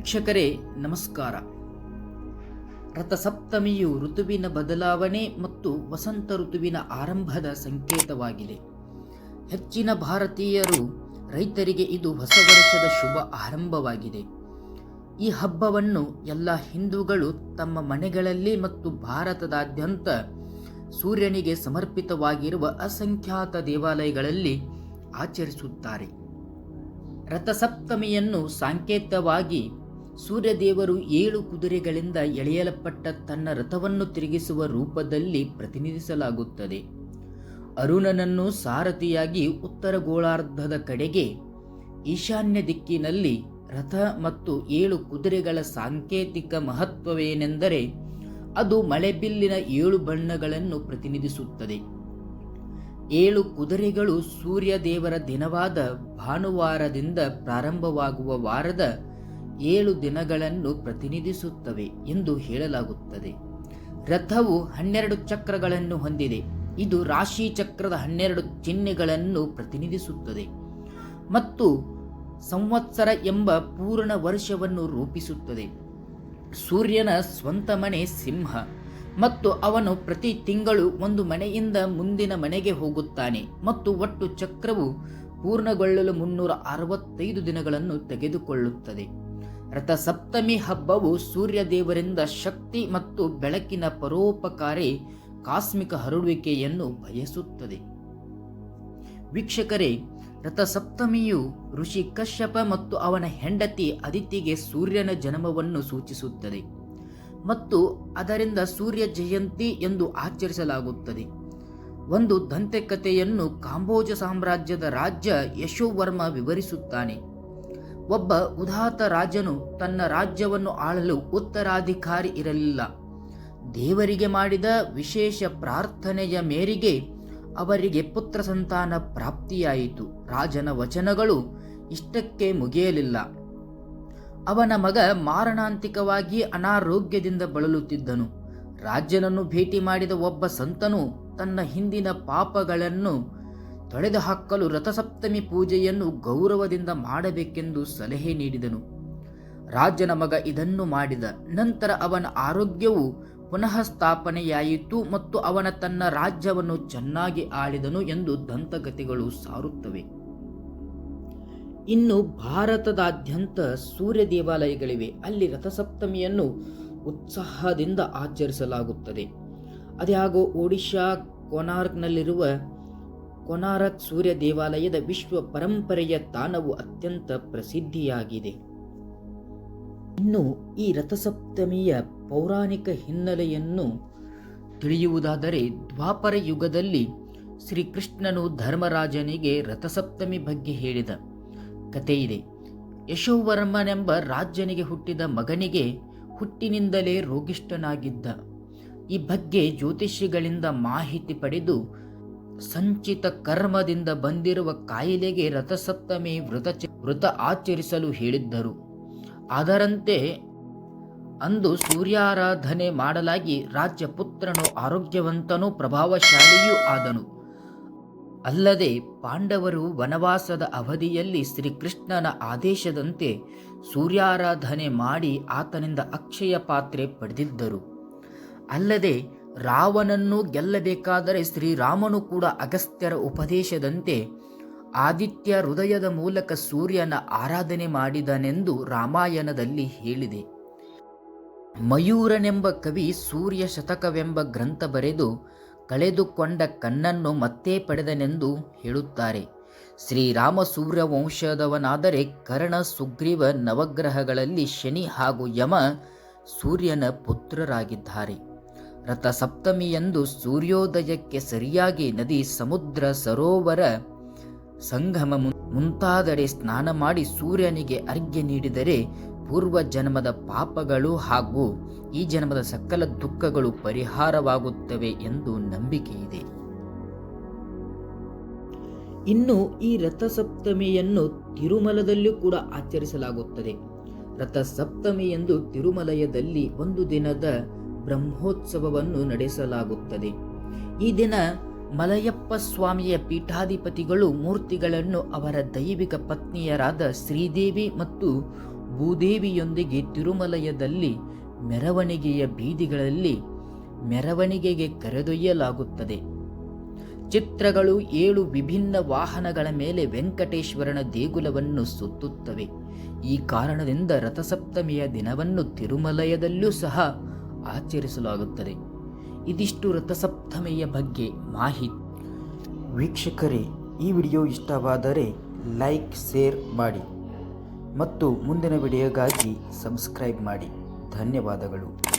ವೀಕ್ಷಕರೇ, ನಮಸ್ಕಾರ. ರಥಸಪ್ತಮಿಯು ಋತುವಿನ ಬದಲಾವಣೆ ಮತ್ತು ವಸಂತ ಋತುವಿನ ಆರಂಭದ ಸಂಕೇತವಾಗಿದೆ. ಹೆಚ್ಚಿನ ಭಾರತೀಯರು ರೈತರಿಗೆ ಇದು ಹೊಸ ವರ್ಷದ ಶುಭ ಆರಂಭವಾಗಿದೆ. ಈ ಹಬ್ಬವನ್ನು ಎಲ್ಲ ಹಿಂದೂಗಳು ತಮ್ಮ ಮನೆಗಳಲ್ಲಿ ಮತ್ತು ಭಾರತದಾದ್ಯಂತ ಸೂರ್ಯನಿಗೆ ಸಮರ್ಪಿತವಾಗಿರುವ ಅಸಂಖ್ಯಾತ ದೇವಾಲಯಗಳಲ್ಲಿ ಆಚರಿಸುತ್ತಾರೆ. ರಥಸಪ್ತಮಿಯನ್ನು ಸಾಂಕೇತವಾಗಿ ಸೂರ್ಯದೇವರು ಏಳು ಕುದುರೆಗಳಿಂದ ಎಳೆಯಲ್ಪಟ್ಟ ತನ್ನ ರಥವನ್ನು ತಿರುಗಿಸುವ ರೂಪದಲ್ಲಿ ಪ್ರತಿನಿಧಿಸಲಾಗುತ್ತದೆ. ಅರುಣನನ್ನು ಸಾರಥಿಯಾಗಿ ಉತ್ತರ ಗೋಳಾರ್ಧದ ಕಡೆಗೆ ಈಶಾನ್ಯ ದಿಕ್ಕಿನಲ್ಲಿ ರಥ ಮತ್ತು ಏಳು ಕುದುರೆಗಳ ಸಾಂಕೇತಿಕ ಮಹತ್ವವೇನೆಂದರೆ ಅದು ಮಳೆಬಿಲ್ಲಿನ ಏಳು ಬಣ್ಣಗಳನ್ನು ಪ್ರತಿನಿಧಿಸುತ್ತದೆ. ಏಳು ಕುದುರೆಗಳು ಸೂರ್ಯದೇವರ ದಿನವಾದ ಭಾನುವಾರದಿಂದ ಪ್ರಾರಂಭವಾಗುವ ವಾರದ ಏಳು ದಿನಗಳನ್ನು ಪ್ರತಿನಿಧಿಸುತ್ತವೆ ಎಂದು ಹೇಳಲಾಗುತ್ತದೆ. ರಥವು ಹನ್ನೆರಡು ಚಕ್ರಗಳನ್ನು ಹೊಂದಿದೆ. ಇದು ರಾಶಿ ಚಕ್ರದ ಹನ್ನೆರಡು ಚಿಹ್ನೆಗಳನ್ನು ಪ್ರತಿನಿಧಿಸುತ್ತದೆ ಮತ್ತು ಸಂವತ್ಸರ ಎಂಬ ಪೂರ್ಣ ವರ್ಷವನ್ನು ರೂಪಿಸುತ್ತದೆ. ಸೂರ್ಯನ ಸ್ವಂತ ಮನೆ ಸಿಂಹ ಮತ್ತು ಅವನು ಪ್ರತಿ ತಿಂಗಳು ಒಂದು ಮನೆಯಿಂದ ಮುಂದಿನ ಮನೆಗೆ ಹೋಗುತ್ತಾನೆ ಮತ್ತು ಒಟ್ಟು ಚಕ್ರವು ಪೂರ್ಣಗೊಳ್ಳಲು ಮುನ್ನೂರ ಅರವತ್ತೈದು ದಿನಗಳನ್ನು ತೆಗೆದುಕೊಳ್ಳುತ್ತದೆ. ರಥಸಪ್ತಮಿ ಹಬ್ಬವು ಸೂರ್ಯ ದೇವರಿಂದ ಶಕ್ತಿ ಮತ್ತು ಬೆಳಕಿನ ಪರೋಪಕಾರಿ ಕಾಸ್ಮಿಕ ಹರಡುವಿಕೆಯನ್ನು ಬಯಸುತ್ತದೆ. ವೀಕ್ಷಕರೇ, ರಥಸಪ್ತಮಿಯು ಋಷಿ ಕಶ್ಯಪ ಮತ್ತು ಅವನ ಹೆಂಡತಿ ಅದಿತಿಗೆ ಸೂರ್ಯನ ಜನ್ಮವನ್ನು ಸೂಚಿಸುತ್ತದೆ ಮತ್ತು ಅದರಿಂದ ಸೂರ್ಯ ಜಯಂತಿ ಎಂದು ಆಚರಿಸಲಾಗುತ್ತದೆ. ಒಂದು ದಂತೆಕಥೆಯನ್ನು ಕಾಂಬೋಜ ಸಾಮ್ರಾಜ್ಯದ ರಾಜ್ಯ ಯಶೋವರ್ಮ ವಿವರಿಸುತ್ತಾನೆ. ಒಬ್ಬ ಉದಾತ್ತ ರಾಜನು ತನ್ನ ರಾಜ್ಯವನ್ನು ಆಳಲು ಉತ್ತರಾಧಿಕಾರಿ ಇರಲಿಲ್ಲ. ದೇವರಿಗೆ ಮಾಡಿದ ವಿಶೇಷ ಪ್ರಾರ್ಥನೆಯ ಮೇರೆಗೆ ಅವರಿಗೆ ಪುತ್ರ ಸಂತಾನ ಪ್ರಾಪ್ತಿಯಾಯಿತು. ರಾಜನ ವಚನಗಳು ಇಷ್ಟಕ್ಕೆ ಮುಗಿಯಲಿಲ್ಲ. ಅವನ ಮಗ ಮಾರಣಾಂತಿಕವಾಗಿ ಅನಾರೋಗ್ಯದಿಂದ ಬಳಲುತ್ತಿದ್ದನು. ರಾಜ್ಯನನ್ನು ಭೇಟಿ ಮಾಡಿದ ಒಬ್ಬ ಸಂತನು ತನ್ನ ಹಿಂದಿನ ಪಾಪಗಳನ್ನು ತೊಳೆದುಹಾಕಲು ರಥಸಪ್ತಮಿ ಪೂಜೆಯನ್ನು ಗೌರವದಿಂದ ಮಾಡಬೇಕೆಂದು ಸಲಹೆ ನೀಡಿದನು. ರಾಜನ ಮಗ ಇದನ್ನು ಮಾಡಿದ ನಂತರ ಅವನ ಆರೋಗ್ಯವು ಪುನಃ ಸ್ಥಾಪನೆಯಾಯಿತು ಮತ್ತು ಅವನ ತನ್ನ ರಾಜ್ಯವನ್ನು ಚೆನ್ನಾಗಿ ಆಳಿದನು ಎಂದು ದಂತಕಥೆಗಳು ಸಾರುತ್ತವೆ. ಇನ್ನು ಭಾರತದಾದ್ಯಂತ ಸೂರ್ಯ ದೇವಾಲಯಗಳಿವೆ. ಅಲ್ಲಿ ರಥಸಪ್ತಮಿಯನ್ನು ಉತ್ಸಾಹದಿಂದ ಆಚರಿಸಲಾಗುತ್ತದೆ. ಅದ್ಯಾಗೋ ಒಡಿಶಾ, ಕೊನಾರ್ಕ್ನಲ್ಲಿರುವ ಕೊನಾರಕ್ ಸೂರ್ಯ ದೇವಾಲಯದ ವಿಶ್ವ ಪರಂಪರೆಯ ತಾಣವು ಅತ್ಯಂತ ಪ್ರಸಿದ್ಧಿಯಾಗಿದೆ. ಇನ್ನು ಈ ರಥಸಪ್ತಮಿಯ ಪೌರಾಣಿಕ ಹಿನ್ನೆಲೆಯನ್ನು ತಿಳಿಯುವುದಾದರೆ, ದ್ವಾಪರ ಯುಗದಲ್ಲಿ ಶ್ರೀಕೃಷ್ಣನು ಧರ್ಮರಾಜನಿಗೆ ರಥಸಪ್ತಮಿ ಬಗ್ಗೆ ಹೇಳಿದ ಕಥೆಯಿದೆ. ಯಶೋವರ್ಮನೆಂಬ ರಾಜನಿಗೆ ಹುಟ್ಟಿದ ಮಗನಿಗೆ ಹುಟ್ಟಿನಿಂದಲೇ ರೋಗಿಷ್ಠನಾಗಿದ್ದ. ಈ ಬಗ್ಗೆ ಜ್ಯೋತಿಷಿಗಳಿಂದ ಮಾಹಿತಿ ಪಡೆದು ಸಂಚಿತ ಕರ್ಮದಿಂದ ಬಂದಿರುವ ಕಾಯಿಲೆಗೆ ರಥಸಪ್ತಮಿ ವೃತ ವೃತ ಆಚರಿಸಲು ಹೇಳಿದ್ದರು. ಅದರಂತೆ ಅಂದು ಸೂರ್ಯಾರಾಧನೆ ಮಾಡಲಾಗಿ ರಾಜ್ಯ ಪುತ್ರನು ಆರೋಗ್ಯವಂತನೂ ಪ್ರಭಾವಶಾಲಿಯೂ ಆದನು. ಅಲ್ಲದೆ ಪಾಂಡವರು ವನವಾಸದ ಅವಧಿಯಲ್ಲಿ ಶ್ರೀಕೃಷ್ಣನ ಆದೇಶದಂತೆ ಸೂರ್ಯಾರಾಧನೆ ಮಾಡಿ ಆತನಿಂದ ಅಕ್ಷಯ ಪಾತ್ರೆ ಪಡೆದಿದ್ದರು. ಅಲ್ಲದೆ ರಾವಣನ್ನು ಗೆಲ್ಲಬೇಕಾದರೆ ಶ್ರೀರಾಮನು ಕೂಡ ಅಗಸ್ತ್ಯರ ಉಪದೇಶದಂತೆ ಆದಿತ್ಯ ಹೃದಯದ ಮೂಲಕ ಸೂರ್ಯನ ಆರಾಧನೆ ಮಾಡಿದನೆಂದು ರಾಮಾಯಣದಲ್ಲಿ ಹೇಳಿದೆ. ಮಯೂರನೆಂಬ ಕವಿ ಸೂರ್ಯ ಶತಕವೆಂಬ ಗ್ರಂಥ ಬರೆದು ಕಳೆದುಕೊಂಡ ಕಣ್ಣನ್ನು ಮತ್ತೆ ಪಡೆದನೆಂದು ಹೇಳುತ್ತಾರೆ. ಶ್ರೀರಾಮ ಸೂರ್ಯ ವಂಶದವನಾದರೆ ಕರ್ಣ, ಸುಗ್ರೀವ ನವಗ್ರಹಗಳಲ್ಲಿ ಶನಿ ಹಾಗೂ ಯಮ ಸೂರ್ಯನ ಪುತ್ರರಾಗಿದ್ದಾರೆ. ರಥ ಸಪ್ತಮಿಯಂದು ಸೂರ್ಯೋದಯಕ್ಕೆ ಸರಿಯಾಗಿ ನದಿ ಸಮುದ್ರ ಸರೋವರ ಸಂಗಮ ಮುಂತಾದೆಡೆ ಸ್ನಾನ ಮಾಡಿ ಸೂರ್ಯನಿಗೆ ಅರ್ಘ್ಯ ನೀಡಿದರೆ ಪೂರ್ವ ಜನ್ಮದ ಪಾಪಗಳು ಹಾಗೂ ಈ ಜನ್ಮದ ಸಕಲ ದುಃಖಗಳು ಪರಿಹಾರವಾಗುತ್ತವೆ ಎಂದು ನಂಬಿಕೆ ಇದೆ. ಇನ್ನು ಈ ರಥಸಪ್ತಮಿಯನ್ನು ತಿರುಮಲದಲ್ಲೂ ಕೂಡ ಆಚರಿಸಲಾಗುತ್ತದೆ. ರಥಸಪ್ತಮಿ ಎಂದು ತಿರುಮಲಯದಲ್ಲಿ ಒಂದು ದಿನದ ಬ್ರಹ್ಮೋತ್ಸವವನ್ನು ನಡೆಸಲಾಗುತ್ತದೆ. ಈ ದಿನ ಮಲಯಪ್ಪ ಸ್ವಾಮಿಯ ಪೀಠಾಧಿಪತಿಗಳು ಮೂರ್ತಿಗಳನ್ನು ಅವರ ದೈವಿಕ ಪತ್ನಿಯರಾದ ಶ್ರೀದೇವಿ ಮತ್ತು ಭೂದೇವಿಯೊಂದಿಗೆ ತಿರುಮಲಯದಲ್ಲಿ ಮೆರವಣಿಗೆಯ ಬೀದಿಗಳಲ್ಲಿ ಮೆರವಣಿಗೆಗೆ ಕರೆದೊಯ್ಯಲಾಗುತ್ತದೆ. ಚಿತ್ರಗಳು ಏಳು ವಿಭಿನ್ನ ವಾಹನಗಳ ಮೇಲೆ ವೆಂಕಟೇಶ್ವರನ ದೇಗುಲವನ್ನು ಸುತ್ತುತ್ತವೆ. ಈ ಕಾರಣದಿಂದ ರಥಸಪ್ತಮಿಯ ದಿನವನ್ನು ತಿರುಮಲಯದಲ್ಲೂ ಸಹ ಆಚರಿಸಲಾಗುತ್ತದೆ. ಇದಿಷ್ಟು ರಥಸಪ್ತಮಿಯ ಬಗ್ಗೆ ಮಾಹಿತಿ. ವೀಕ್ಷಕರೇ, ಈ ವಿಡಿಯೋ ಇಷ್ಟವಾದರೆ ಲೈಕ್, ಶೇರ್ ಮಾಡಿ. ಮತ್ತು ಮುಂದಿನ ವಿಡಿಯೋಗಾಗಿ ಸಬ್ಸ್ಕ್ರೈಬ್ ಮಾಡಿ. ಧನ್ಯವಾದಗಳು.